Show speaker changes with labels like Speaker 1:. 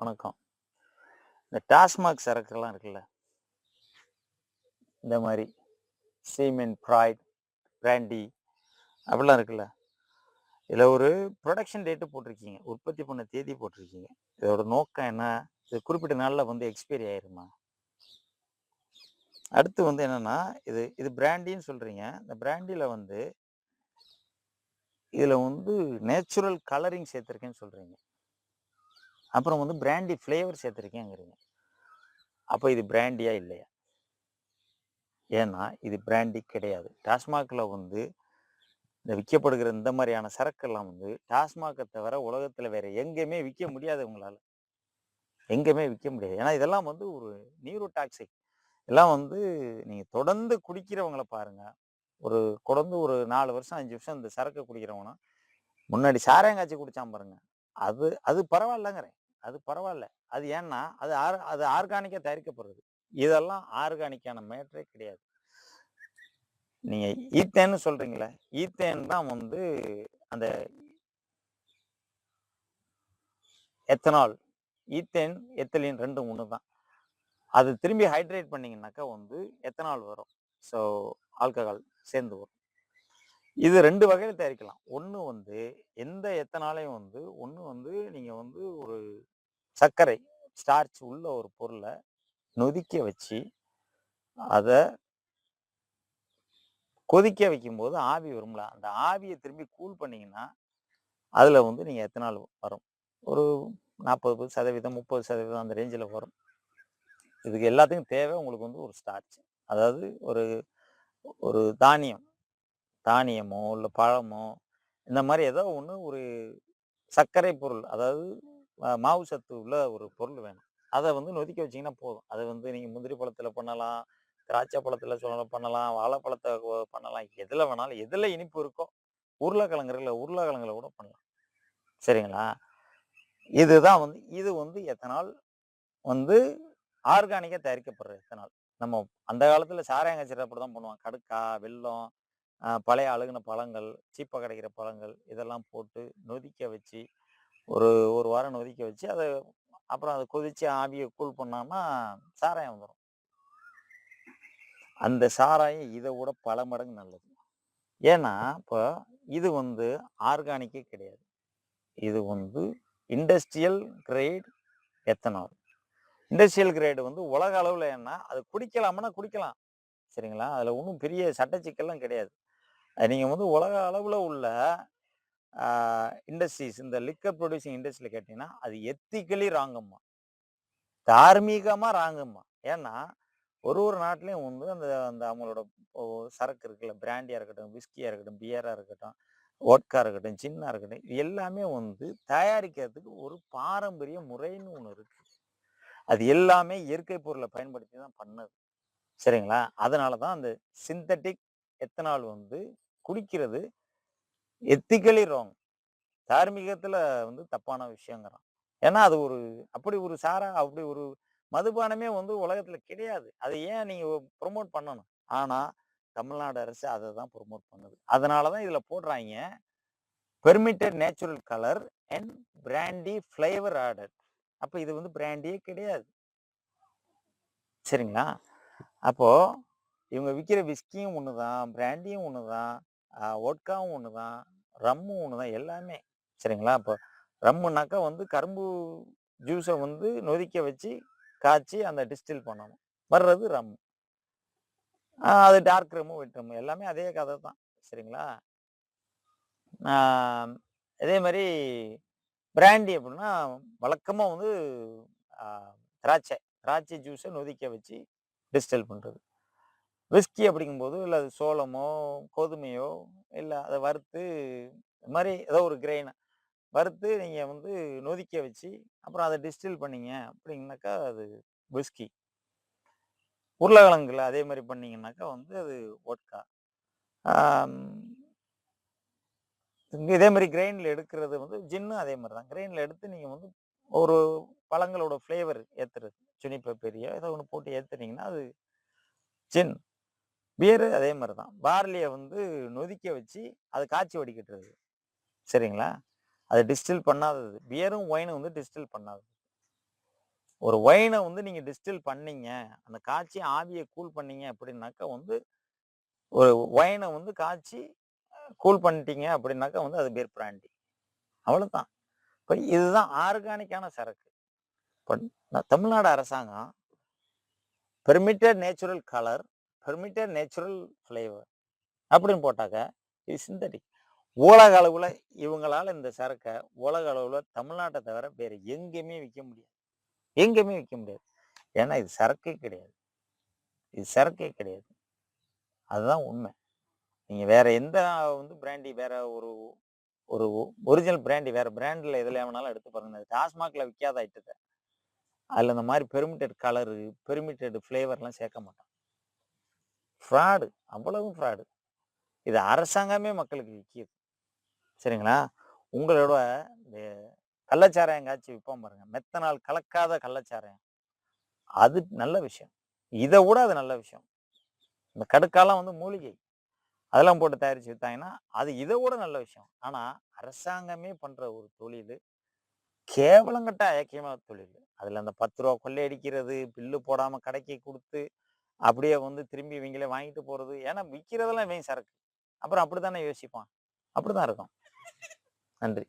Speaker 1: வணக்கம். இந்த டாஸ்மாக் சரக்குலாம் இருக்குல்ல. இந்த மாதிரி சீமென், ப்ராய்ட் பிராண்டி அப்படிலாம் இருக்குல்ல. இதில் ஒரு ப்ரொடக்ஷன் டேட்டு போட்டிருக்கீங்க. உற்பத்தி பண்ண தேதி போட்டிருக்கீங்க. இதோட நோக்கம் என்ன? இது குறிப்பிட்ட நாளில் வந்து எக்ஸ்பைரி ஆயிருமா? அடுத்து வந்து என்னென்னா இது இது பிராண்டின்னு சொல்கிறீங்க இந்த பிராண்டியில் வந்து இதில் வந்து நேச்சுரல் கலரிங் சேர்த்துருக்கேன்னு சொல்கிறீங்க அப்புறம் வந்து பிராண்டி ஃப்ளேவர் சேர்த்துருக்கேங்கிறீங்க அப்போ இது பிராண்டியா இல்லையா? ஏன்னா, இது பிராண்டி கிடையாது. டாஸ்மாகில் வந்து இந்த விற்கப்படுகிற இந்த மாதிரியான சரக்கெல்லாம் வந்து டாஸ்மாக தவிர உலகத்தில் வேற எங்கேயுமே விற்க முடியாது உங்களால் எங்கேயுமே விற்க முடியாது. ஏன்னா, இதெல்லாம் வந்து ஒரு நியூரோ டாக்ஸிக் எல்லாம் வந்து நீங்கள் தொடர்ந்து குடிக்கிறவங்கள பாருங்கள் ஒரு தொடர்ந்து ஒரு நாலு வருஷம், அஞ்சு வருஷம் இந்த சரக்கை குடிக்கிறவங்கன்னா, முன்னாடி சாராயம் காய்ச்சி குடிச்சான் பாருங்க. அது அது பரவாயில்லங்கிறேன். அது பரவாயில்ல அது ஏன்னா, அது ஆர் அது ஆர்கானிக்காக தயாரிக்கப்படுறது. இதெல்லாம் ஆர்கானிக்கான மேட்டரே கிடையாது. நீங்கள் ஈத்தேன்னு சொல்கிறீங்களே ஈத்தேன் தான் வந்து அந்த எத்தனால். ஈத்தேன், எத்தலின் ரெண்டு ஒன்று தான். அது திரும்பி ஹைட்ரேட் பண்ணீங்கன்னாக்கா வந்து எத்தனால் வரும். ஸோ ஆல்கஹால் சேர்ந்து வரும். இது ரெண்டு வகையில் தயாரிக்கலாம். ஒன்று வந்து எந்த எத்தனாலையும் வந்து ஒன்று வந்து நீங்கள் வந்து ஒரு சர்க்கரை, ஸ்டார்ச் உள்ள ஒரு பொருளை நொதிக்க வச்சு, அதை கொதிக்க வைக்கும்போது ஆவி வரும்ல. அந்த ஆவியை திரும்பி கூல் பண்ணிங்கன்னா அதில் வந்து நீங்கள் எத்தனால் வரும். ஒரு 40% 30% அந்த ரேஞ்சில் வரும். இதுக்கு எல்லாத்துக்கும் தேவை உங்களுக்கு வந்து ஒரு ஸ்டார்ச். அதாவது ஒரு ஒரு தானியம். தானியமோ, இல்லை பழமோ, இந்த மாதிரி ஏதோ ஒன்று ஒரு சர்க்கரை பொருள். அதாவது மாவு சத்து உள்ள ஒரு பொருள் வேணும். அதை வந்து நொதிக்க வச்சீங்கன்னா போதும். அதை வந்து நீங்கள் முந்திரி பழத்தில் பண்ணலாம், திராட்சை பழத்தில் சொல்ல பண்ணலாம், வாழைப்பழத்தை பண்ணலாம். எதில் வேணாலும் எதில் இனிப்பு இருக்கோ, உருளைக்கிழங்கு இருக்குல்ல, உருளைக்கிழங்குல கூட பண்ணலாம். சரிங்களா? இதுதான் வந்து இது வந்து எத்தனால் வந்து ஆர்கானிக்காக தயாரிக்கப்படுற எத்தனால். நம்ம அந்த காலத்தில் சாராயம் காய்ச்சறது தான் பண்ணுவாங்க. கடுக்கா, வெல்லம், பழைய அழுகின பழங்கள், சீப்பாக கிடைக்கிற பழங்கள் இதெல்லாம் போட்டு நொதிக்க வச்சு, ஒரு ஒரு வாரம் நொதிக்க வச்சு, அதை அப்புறம் அதை கொதிச்சு ஆவியை கூல் பண்ணோம்னா சாராயம் வந்துடும் அந்த சாராயம் இதை விட பல மடங்கு நல்லது. ஏன்னா, இப்போ இது வந்து ஆர்கானிக்கே கிடையாது. இது வந்து industrial grade ethanol. Industrial grade வந்து உலக அளவில் என்ன அது குடிக்கலாம்னா குடிக்கலாம். சரிங்களா? அதில் ஒன்றும் பெரிய சட்ட சிக்கல்லாம் கிடையாது. நீங்கள் வந்து உலக அளவில் உள்ள இண்டஸ்ட்ரீஸ் இந்த லிக்கர் ப்ரொடியூசிங் இண்டஸ்ட்ரியில் கேட்டிங்கன்னா அது எத்திக்கலி ராங்கும்மா. தார்மீகமாக ராங்கும்மா. ஏன்னா, ஒரு ஒரு நாட்டிலையும் வந்து அந்த அந்த அவங்களோட சரக்கு இருக்குல்ல, பிராண்டியாக இருக்கட்டும், விஸ்கியாக இருக்கட்டும், பியராக இருக்கட்டும், வோட்கா இருக்கட்டும், சின்னாக இருக்கட்டும், இது எல்லாமே வந்து தயாரிக்கிறதுக்கு ஒரு பாரம்பரிய முறைன்னு ஒன்று இருக்குது அது எல்லாமே இயற்கை பொருளை பயன்படுத்தி தான் பண்ணது. சரிங்களா? அதனால தான் அந்த சிந்தட்டிக் எத்தனால் வந்து குடிக்கிறது எத்திக்கலி ராங். தார்மீகத்துல வந்து தப்பான விஷயங்கிறான். ஏன்னா, அது ஒரு அப்படி ஒரு சாரா அப்படி ஒரு மதுபானமே வந்து உலகத்துல கிடையாது. அதை ஏன் நீங்க ப்ரொமோட் பண்ணணும்? ஆனா, தமிழ்நாடு அரசு அதை தான் ப்ரொமோட் பண்ணுது. அதனால தான் இதில் போடுறாங்க permitted natural colour and brandy flavour order அப்போ இது வந்து பிராண்டியே கிடையாது. சரிங்களா? அப்போது இவங்க விற்கிற விஸ்கியும் ஒன்று தான், பிராண்டியும் ஒன்று தான், ஒட்காவும் ஒன்று தான், ரம்மும் ஒன்று தான் எல்லாமே. சரிங்களா? இப்போ ரம்முனாக்கா வந்து கரும்பு ஜூஸை வந்து நொதிக்க வச்சு, காய்ச்சி அந்த டிஸ்டில் பண்ணணும். வர்றது ரம். அது டார்க் ரம்மு, ஒயிட் ரம்மு எல்லாமே அதே கதை தான். சரிங்களா? இதே அதே மாரி பிராண்டி அப்படின்னா, வழக்கமாக வந்து திராட்சை. திராட்சை ஜூஸை நொதிக்க வச்சு டிஸ்டில் பண்ணுறது விஸ்கி அப்படிங்கும்போது, இல்லை அது சோளமோ, கோதுமையோ, இல்லை அதை வறுத்து இது மாதிரி ஏதோ ஒரு கிரெயினை வறுத்து நீங்கள் வந்து நொதிக்க வச்சு, அப்புறம் அதை டிஸ்டில் பண்ணீங்க அப்படின்னாக்கா அது விஸ்கி. உருளைக்கிழங்குல அதே மாதிரி பண்ணீங்கன்னாக்கா வந்து அது ஒட்கா இதே மாதிரி கிரெயினில் எடுக்கிறது வந்து ஜின்னும் அதே மாதிரி தான். கிரெயினில் எடுத்து நீங்கள் வந்து ஒரு பழங்களோட ஃப்ளேவர் ஏற்றுறது ஜுனிப்பர் பெர்ரியோ ஏதோ ஒன்று போட்டு ஏத்துனீங்கன்னா, அது ஜின். பியரு அதே மாதிரி தான். பார்லியை வந்து நொதிக்க வச்சு, அது காய்ச்சி வடிக்கட்டுறது சரிங்களா? அது டிஸ்டில் பண்ணாதது. பியரும், ஒயினும் வந்து டிஸ்டில் பண்ணாதது. ஒரு ஒயினை வந்து நீங்கள் டிஸ்டில் பண்ணீங்க அந்த காய்ச்சி ஆவியை கூல் பண்ணீங்க அப்படின்னாக்கா வந்து ஒரு ஒயினை வந்து காய்ச்சி கூல் பண்ணிட்டீங்க அப்படின்னாக்கா வந்து அது பேர் பிராண்டி அவ்வளோதான் இப்போ இதுதான் ஆர்கானிக்கான சரக்கு இப்போ தமிழ்நாடு அரசாங்கம் permitted natural colour permitted natural flavour அப்படின்னு போட்டாக்க இது சிந்தடிக் உலக அளவில் இவங்களால் இந்த சரக்கை உலக அளவில் தமிழ்நாட்டை தவிர வேறு எங்கேயுமே விற்க முடியாது. எங்கேயுமே விற்க முடியாது. ஏன்னா இது சரக்கே கிடையாது. இது சரக்கே கிடையாது. அதுதான் உண்மை. நீங்கள் வேறு எந்த வந்து பிராண்டி வேறு ஒரு ஒரு ஒரிஜினல் பிராண்டி வேறு பிராண்டில் எதில் வேணாலும் எடுத்து பாருங்க. டாஸ்மாகில் விற்காத ஐட்டத்தை அதில் இந்த மாதிரி பெருமிட்டட் கலரு பெர்மிட்டட் ஃப்ளேவர்லாம் சேர்க்க மாட்டோம். ஃப்ராடு அவ்வளவும் ஃப்ராடு இது அரசாங்கமே மக்களுக்கு விற்கிது சரிங்களா? உங்களோட இந்த கள்ளச்சாராயம் காய்ச்சி விற்போம் பாருங்க. மெத்தனால் கலக்காத கள்ளச்சாராயம். அது நல்ல விஷயம். இதை விட அது நல்ல விஷயம். இந்த கடுக்காலாம் வந்து மூலிகை. அதெல்லாம் போட்டு தயாரித்து விற்றாங்கன்னா அது இதை விட நல்ல விஷயம். ஆனால் அரசாங்கமே பண்ணுற ஒரு தொழில் கேவலங்கட்ட ஐக்கியமான தொழில். அதில் அந்த பத்து ரூபா கொள்ளையடிக்கிறது பில்லு போடாமல் கடைக்கு கொடுத்து அப்படியே வந்து திரும்பி இவங்களே வாங்கிட்டு போறது. ஏன்னா விற்கிறதெல்லாம் இவன் சரக்கு. அப்புறம் அப்படித்தானே யோசிப்பான். அப்படிதான் இருக்கும். நன்றி.